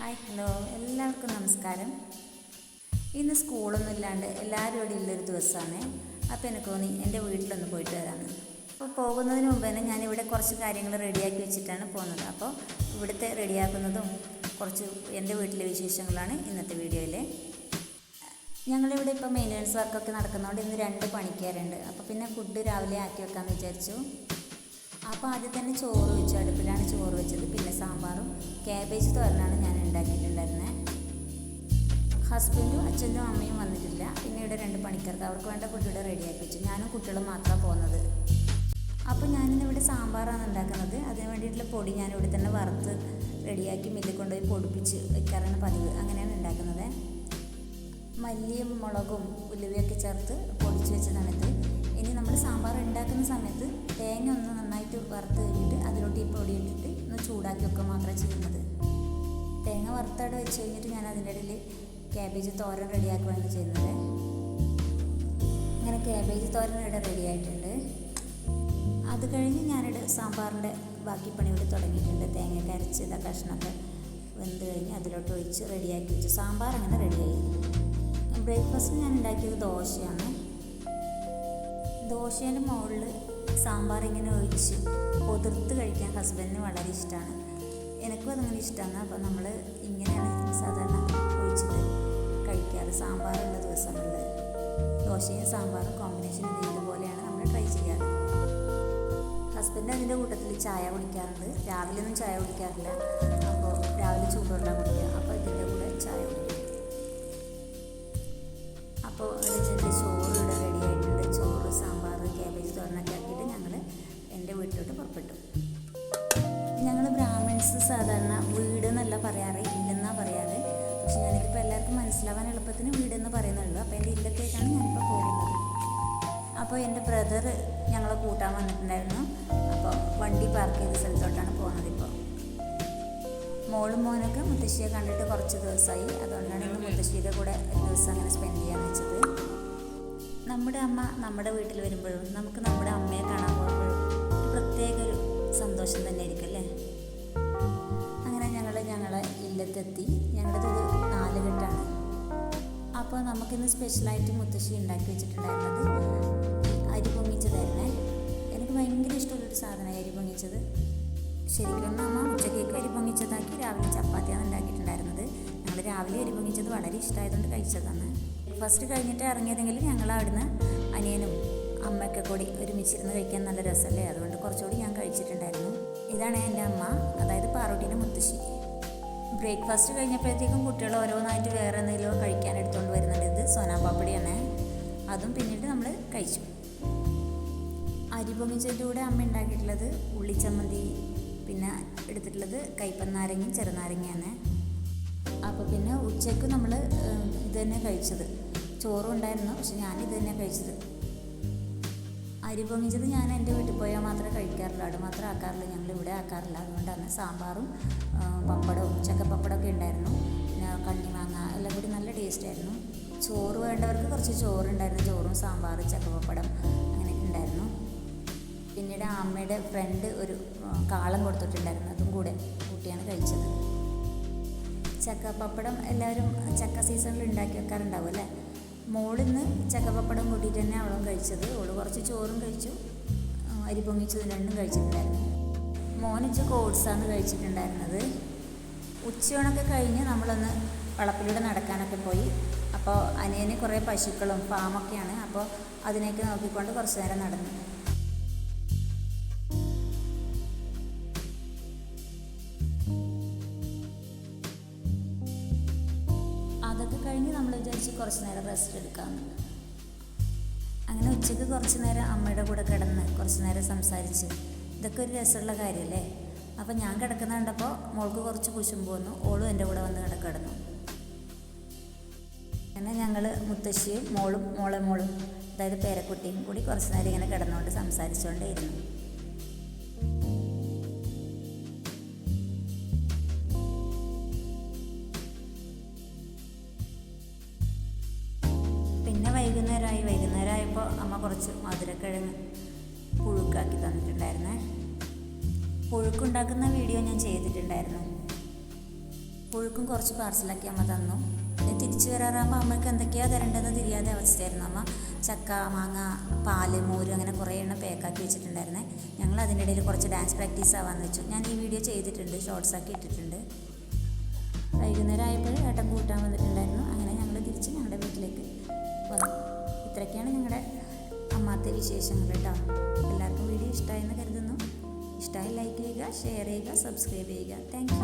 Hi hello. എല്ലാവർക്കും നമസ്കാരം. ഇന്ന് സ്കൂളൊന്നും ഇല്ലാണ്ട് എല്ലാവരും ഇവിടെ ഉള്ളൊരു ദിവസമാണ്. അപ്പോൾ എനിക്ക് തോന്നി എന്റെ വീട്ടിലൊന്ന് പോയിട്ട് വരാമെന്ന്. അപ്പോൾ പോകുന്നതിന് മുമ്പ് തന്നെ ഞാനിവിടെ കുറച്ച് കാര്യങ്ങൾ റെഡിയാക്കി വെച്ചിട്ടാണ് പോകുന്നത്. അപ്പോൾ ഇവിടുത്തെ റെഡിയാക്കുന്നതും കുറച്ച് എന്റെ വീട്ടിലെ വിശേഷങ്ങളാണ് ഇന്നത്തെ വീഡിയോയിൽ. ഞങ്ങളിവിടെ ഇപ്പോൾ മെയിന്റനൻസ് വർക്കൊക്കെ നടക്കുന്നതുകൊണ്ട് ഇന്ന് രണ്ട് പണിക്കാരുണ്ട്. അപ്പോൾ പിന്നെ ഫുഡ് രാവിലെ ആക്കി വെക്കാമെന്ന് വിചാരിച്ചു. അപ്പോൾ ആദ്യം തന്നെ ചോറ് വെച്ചു. അടുപ്പിലാണ് ചോറ് വെച്ചത്. പിന്നെ സാമ്പാറും ക്യാബേജ് തോരനാണ് ഞാൻ ഉണ്ടാക്കിയിട്ടുണ്ടായിരുന്നത് ഹസ്ബൻഡും അച്ഛനും അമ്മയും വന്നിട്ടില്ല. പിന്നെ ഇവിടെ രണ്ട് പണിക്കാർക്ക് അവർക്ക് വേണ്ട ഫുഡ് റെഡിയാക്കി വെച്ചു. ഞാനും കുട്ടികളും മാത്രമാണ് പോകുന്നത് അപ്പോൾ ഞാനിന്ന് ഇവിടെ സാമ്പാറാണ് ഉണ്ടാക്കുന്നത്. അതിന് വേണ്ടിയിട്ടുള്ള പൊടി ഞാൻ ഇവിടെ തന്നെ വറുത്ത് റെഡിയാക്കി മില്ലിൽ കൊണ്ടുപോയി പൊടിപ്പിച്ച് വെക്കാറാണ് പതിവ്. അങ്ങനെയാണ് ഉണ്ടാക്കുന്നത്. മല്ലിയും മുളകും ഉലുവയൊക്കെ ചേർത്ത് പൊടിച്ച് വെച്ചതാണിത്. ഇനി നമ്മൾ സാമ്പാർ ഉണ്ടാക്കുന്ന സമയത്ത് തേങ്ങ ഒന്ന് നന്നായിട്ട് വറുത്ത് കഴിഞ്ഞിട്ട് അതിലോട്ട് ഈ പൊടി ഇട്ടിട്ട് ഒന്ന് ചൂടാക്കി വെക്കുക മാത്രമേ ചെയ്യുന്നത്. തേങ്ങ വറുത്തവിടെ വെച്ച് കഴിഞ്ഞിട്ട് ഞാൻ അതിന്റെ ഇടയിൽ ക്യാബേജ് തോരൻ റെഡിയാക്കുകയാണ് ചെയ്യുന്നത്. അങ്ങനെ ക്യാബേജ് തോരൻ ഇവിടെ റെഡി ആയിട്ടുണ്ട്. അത് കഴിഞ്ഞ് ഞാനിവിടെ സാമ്പാറിന്റെ ബാക്കി പണി ഇവിടെ തുടങ്ങിയിട്ടുണ്ട്. തേങ്ങയൊക്കെ അരച്ച് ഇതാ കഷ്ണമൊക്കെ വെന്ത് കഴിഞ്ഞ് അതിലോട്ട് ഒഴിച്ച് റെഡിയാക്കി വെച്ചു. സാമ്പാർ അങ്ങനെ റെഡിയായി ബ്രേക്ക്ഫാസ്റ്റ് ഞാൻ ഉണ്ടാക്കിയത് ദോശയാണ്. ദോശേന്റെ മുകളിൽ സാമ്പാർ ഇങ്ങനെ ഒഴിച്ച് കൊതിർത്ത് കഴിക്കാൻ ഹസ്ബൻഡിന് വളരെ ഇഷ്ടമാണ് എനിക്കും അതങ്ങനെ ഇഷ്ടമാണ് അപ്പോൾ നമ്മൾ ഇങ്ങനെയാണ് സാധാരണ ഒഴിച്ചിട്ട് കഴിക്കാറ്. സാമ്പാറുള്ള ദിവസങ്ങളിൽ ദോശയും സാമ്പാറും കോമ്പിനേഷൻ ഇത് ഇതുപോലെയാണ് നമ്മൾ ട്രൈ ചെയ്യാറ്. ഹസ്ബൻഡ് അതിന്റെ കൂട്ടത്തിൽ ചായ കുടിക്കാറുണ്ട്. രാവിലെ ഒന്നും ചായ കുടിക്കാറില്ല. എന്റെ വീട്ടിലോട്ട് പുറപ്പെട്ടു. ഞങ്ങൾ ബ്രാഹ്മിൺസ് സാധാരണ വീട് എന്നല്ല പറയാറ് ഇല്ലെന്നാണ് പറയാറ്. പക്ഷെ ഞാനിതിപ്പോൾ എല്ലാവർക്കും മനസ്സിലാവാൻ എളുപ്പത്തിന് വീടെന്ന് പറയുന്നുള്ളൂ. അപ്പോൾ എന്റെ ഇല്ലത്തേക്കാണ് ഞാനിപ്പോൾ പോകുന്നത് അപ്പോൾ എന്റെ ബ്രദർ ഞങ്ങളെ കൂട്ടാൻ വന്നിട്ടുണ്ടായിരുന്നു. അപ്പോൾ വണ്ടി പാർക്ക് ചെയ്ത സ്ഥലത്തോട്ടാണ് പോകുന്നത് ഇപ്പോൾ മോളും മോനൊക്കെ മുത്തശ്ശിയെ കണ്ടിട്ട് കുറച്ച് ദിവസമായി. അതുകൊണ്ടാണ് ഇന്ന് മുത്തശ്ശിയുടെ കൂടെ ദിവസം അങ്ങനെ സ്പെൻഡ് ചെയ്യാൻ വെച്ചത്. നമ്മുടെ അമ്മ നമ്മുടെ വീട്ടിൽ വരുമ്പോഴും നമുക്ക് നമ്മുടെ അമ്മയെ കാണാൻ പോകുമ്പോഴും നമുക്കിന്ന് സ്പെഷ്യലായിട്ട് മുത്തശ്ശി ഉണ്ടാക്കി വെച്ചിട്ടുണ്ടായിരുന്നത്. അരി പൊങ്ങിച്ചതായിരുന്നേ. എനിക്ക് ഭയങ്കര ഇഷ്ടമുള്ളൊരു സാധനമായി അരി പൊങ്ങിച്ചത്. ശരിക്കും അമ്മ ഉച്ചക്കേക്ക് അരി പൊങ്ങിച്ചതാക്കി രാവിലെ ചപ്പാത്തിയാണ് ഉണ്ടാക്കിയിട്ടുണ്ടായിരുന്നത്. ഞങ്ങൾ രാവിലെ അരി പൊങ്ങിച്ചത് വളരെ ഇഷ്ടമായതുകൊണ്ട് കഴിച്ചതാണ്. ഫസ്റ്റ് കഴിഞ്ഞിട്ട് ഇറങ്ങിയതെങ്കിലും ഞങ്ങൾ അവിടുന്ന് അനിയനും അമ്മയൊക്കെ കൂടി ഒരുമിച്ചിരുന്ന് കഴിക്കാൻ നല്ല രസമല്ലേ? അതുകൊണ്ട് കുറച്ചുകൂടി ഞാൻ കഴിച്ചിട്ടുണ്ടായിരുന്നു. ഇതാണ് എന്റെ അമ്മ അതായത് പാറോട്ടീന്റെ മുത്തശ്ശി. ബ്രേക്ക്ഫാസ്റ്റ് കഴിഞ്ഞപ്പോഴത്തേക്കും കുട്ടികൾ ഓരോന്നായിട്ട് വേറെ എന്തെങ്കിലും കഴിക്കാൻ എടുത്തുകൊണ്ട് വരുന്നുണ്ട്. ഇത് സോനാ പാപ്പടിയാണ്. അതും പിന്നീട് നമ്മൾ കഴിച്ചു. അരി പൊങ്ങിച്ചതിന്റെ കൂടെ അമ്മ ഉണ്ടാക്കിയിട്ടുള്ളത് ഉള്ളിച്ചമ്മന്തി പിന്നെ എടുത്തിട്ടുള്ളത് കയ്പന്നാരങ്ങയും ചെറുനാരങ്ങയാണ്. അപ്പോൾ പിന്നെ ഉച്ചയ്ക്ക് നമ്മൾ ഇത് തന്നെ കഴിച്ചത്. ചോറും ഉണ്ടായിരുന്നു പക്ഷെ ഞാൻ ഇത് തന്നെ കഴിച്ചത്. അരി പൊങ്ങിച്ചത് ഞാൻ എന്റെ വീട്ടിൽ പോയാൽ മാത്രമേ കഴിക്കാറുള്ളൂ. അവിടെ മാത്രമേ ആക്കാറുള്ളൂ ഞങ്ങൾ ഇവിടെ ആക്കാറില്ല അതുകൊണ്ടാണ് സാമ്പാറും പപ്പടവും ചക്കപ്പപ്പടമൊക്കെ ഉണ്ടായിരുന്നു. പിന്നെ കണ്ണിമാങ്ങ എല്ലാം കൂടി നല്ല ടേസ്റ്റ് ആയിരുന്നു. ചോറ് വേണ്ടവർക്ക് കുറച്ച് ചോറുണ്ടായിരുന്നു. ചോറും സാമ്പാറും ചക്കപ്പപ്പടം അങ്ങനെ ഉണ്ടായിരുന്നു. പിന്നീട് അമ്മയുടെ ഫ്രണ്ട് ഒരു കാളം കൊടുത്തിട്ടുണ്ടായിരുന്നു. അതും കൂടെ കൂട്ടിയാണ് കഴിച്ചത്. ചക്കപ്പപ്പടം എല്ലാവരും ചക്ക സീസണിൽ ഉണ്ടാക്കി വെക്കാറുണ്ടാവും അല്ലേ? മോളിന്ന് ചക്കപ്പപ്പടം കൂട്ടിയിട്ട് തന്നെ അവളും കഴിച്ചത്. ഓൾ കുറച്ച് ചോറും കഴിച്ചു. അരി പൊങ്ങിച്ചത് രണ്ടും കഴിച്ചിട്ടുണ്ടായിരുന്നു. മോനിച്ച് കോഴ്സാണ് കഴിച്ചിട്ടുണ്ടായിരുന്നത്. ഉച്ചയോണൊക്കെ കഴിഞ്ഞ് നമ്മളൊന്ന് വളപ്പിലൂടെ നടക്കാനൊക്കെ പോയി. അപ്പോൾ അനിയന് കുറേ പശുക്കളും ഫാമൊക്കെയാണ്. അപ്പോൾ അതിനെയൊക്കെ നോക്കിക്കൊണ്ട് കുറച്ച് നേരം നടന്നു. കഴിഞ്ഞ് നമ്മൾ വിചാരിച്ച് കുറച്ച് നേരം റെസ്റ്റ് എടുക്കാമെന്ന് അങ്ങനെ ഉച്ചയ്ക്ക് കുറച്ച് നേരം അമ്മയുടെ കൂടെ കിടന്ന് കുറച്ച് നേരം സംസാരിച്ച് ഇതൊക്കെ ഒരു രസമുള്ള കാര്യമല്ലേ? അപ്പം ഞാൻ കിടക്കുന്ന കണ്ടപ്പോൾ മോൾക്ക് കുറച്ച് കുശുമ്പ് വന്നു. ഓളും എന്റെ കൂടെ വന്ന് കിടക്കിടന്നു അങ്ങനെ ഞങ്ങൾ മുത്തശ്ശിയും മോളും മോളെ മോളും അതായത് പേരക്കുട്ടിയും കൂടി കുറച്ച് നേരം ഇങ്ങനെ കിടന്നുകൊണ്ട് സംസാരിച്ചുകൊണ്ടേ വൈകുന്നേരമായപ്പോൾ അമ്മ കുറച്ച് മധുരക്കിഴങ്ങ് പുഴുക്കാക്കി തന്നിട്ടുണ്ടായിരുന്നേ. പുഴുക്കുണ്ടാക്കുന്ന വീഡിയോ ഞാൻ ചെയ്തിട്ടുണ്ടായിരുന്നു. പുഴുക്കും കുറച്ച് പാർസലാക്കി അമ്മ തന്നു. പിന്നെ തിരിച്ചു വരാറാകുമ്പോൾ അമ്മയ്ക്ക് എന്തൊക്കെയാണ് തരേണ്ടതെന്ന് തിരിയാതെ അവസ്ഥയായിരുന്നു. അമ്മ ചക്ക മാങ്ങ പാൽ മോര് അങ്ങനെ കുറേ എണ്ണം പാക്കാക്കി വെച്ചിട്ടുണ്ടായിരുന്നേ. ഞങ്ങൾ അതിന്റെ ഇടയിൽ കുറച്ച് ഡാൻസ് പ്രാക്ടീസ് ആവാന്ന് വെച്ചു. ഞാൻ ഈ വീഡിയോ ചെയ്തിട്ടുണ്ട് ഷോർട്സ് ആക്കി ഇട്ടിട്ടുണ്ട്. വൈകുന്നേരം ആയപ്പോൾ ഏട്ടൻ കൂട്ടാൻ വന്നിട്ടുണ്ടായിരുന്നു. ഇത്രയൊക്കെയാണ് ഞങ്ങളുടെ അമ്മാത്തെ വിശേഷങ്ങൾ കേട്ടോ. എല്ലാവർക്കും വീഡിയോ ഇഷ്ടമായെന്ന് കരുതുന്നു. ഇഷ്ടമായി ലൈക്ക് ചെയ്യുക ഷെയർ ചെയ്യുക സബ്സ്ക്രൈബ് ചെയ്യുക. താങ്ക്